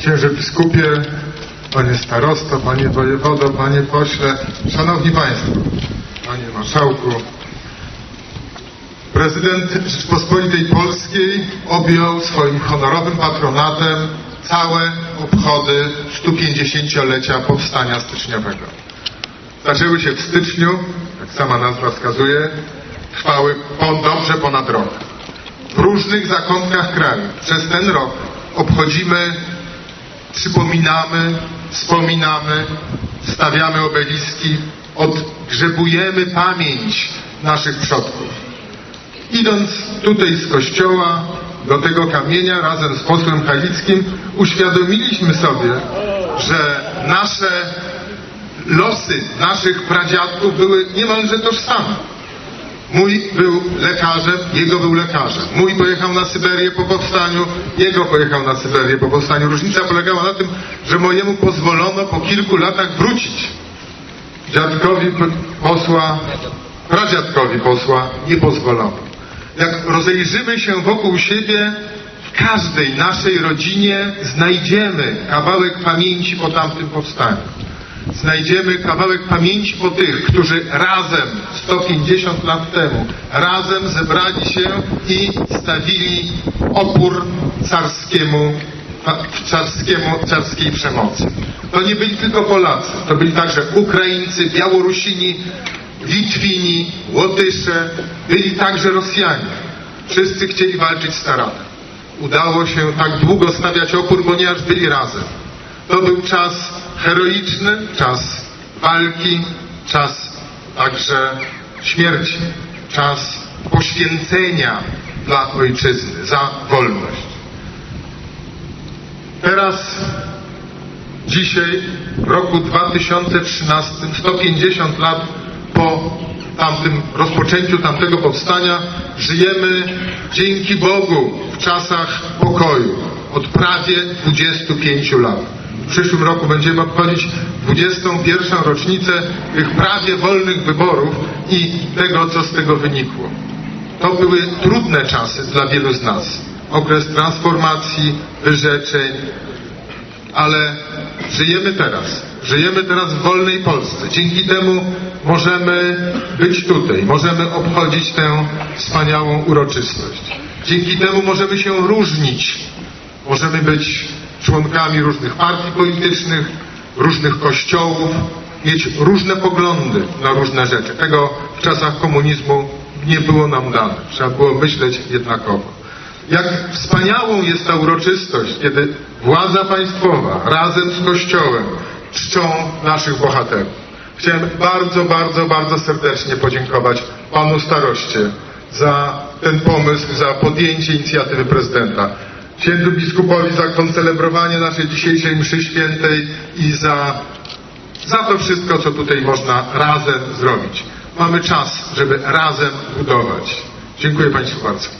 księże biskupie, panie starosto, panie wojewodo, panie pośle, szanowni państwo, panie marszałku. Prezydent Rzeczpospolitej Polskiej objął swoim honorowym patronatem całe obchody 150-lecia powstania styczniowego. Zaczęły się w styczniu, jak sama nazwa wskazuje, trwały dobrze ponad rok. W różnych zakątkach kraju przez ten rok obchodzimy, przypominamy, wspominamy, stawiamy obeliski, odgrzebujemy pamięć naszych przodków. Idąc tutaj z kościoła do tego kamienia razem z posłem Halickim uświadomiliśmy sobie, że nasze losy naszych pradziadków były niemalże tożsame. Mój był lekarzem, jego był lekarzem. Mój pojechał na Syberię po powstaniu, jego pojechał na Syberię po powstaniu. Różnica polegała na tym, że mojemu pozwolono po kilku latach wrócić. Dziadkowi posła, pradziadkowi posła nie pozwolono. Jak rozejrzymy się wokół siebie, w każdej naszej rodzinie znajdziemy kawałek pamięci po tamtym powstaniu. Znajdziemy kawałek pamięci po tych, którzy razem 150 lat temu, razem zebrali się i stawili opór carskiemu, carskiemu, carskiej przemocy. To nie byli tylko Polacy, to byli także Ukraińcy, Białorusini, Litwini, Łotysze, byli także Rosjanie. Wszyscy chcieli walczyć staratem. Udało się tak długo stawiać opór, ponieważ byli razem. To był czas heroiczny, czas walki, czas także śmierci, czas poświęcenia dla ojczyzny, za wolność. Teraz, dzisiaj, w roku 2013, 150 lat po tamtym rozpoczęciu tamtego powstania, żyjemy dzięki Bogu w czasach pokoju od prawie 25 lat. Przyszłym roku będziemy obchodzić 21. rocznicę tych prawie wolnych wyborów i tego, co z tego wynikło. To były trudne czasy dla wielu z nas. Okres transformacji, wyrzeczeń, ale żyjemy teraz. Żyjemy teraz w wolnej Polsce. Dzięki temu możemy być tutaj, możemy obchodzić tę wspaniałą uroczystość. Dzięki temu możemy się różnić. Możemy być członkami różnych partii politycznych, różnych kościołów, mieć różne poglądy na różne rzeczy. Tego w czasach komunizmu nie było nam dane. Trzeba było myśleć jednakowo. Jak wspaniałą jest ta uroczystość, kiedy władza państwowa razem z Kościołem czczą naszych bohaterów. Chciałem bardzo, bardzo, bardzo serdecznie podziękować panu staroście za ten pomysł, za podjęcie inicjatywy prezydenta. Księdzu biskupowi za koncelebrowanie naszej dzisiejszej mszy świętej i za, za to wszystko, co tutaj można razem zrobić. Mamy czas, żeby razem budować. Dziękuję Państwu bardzo.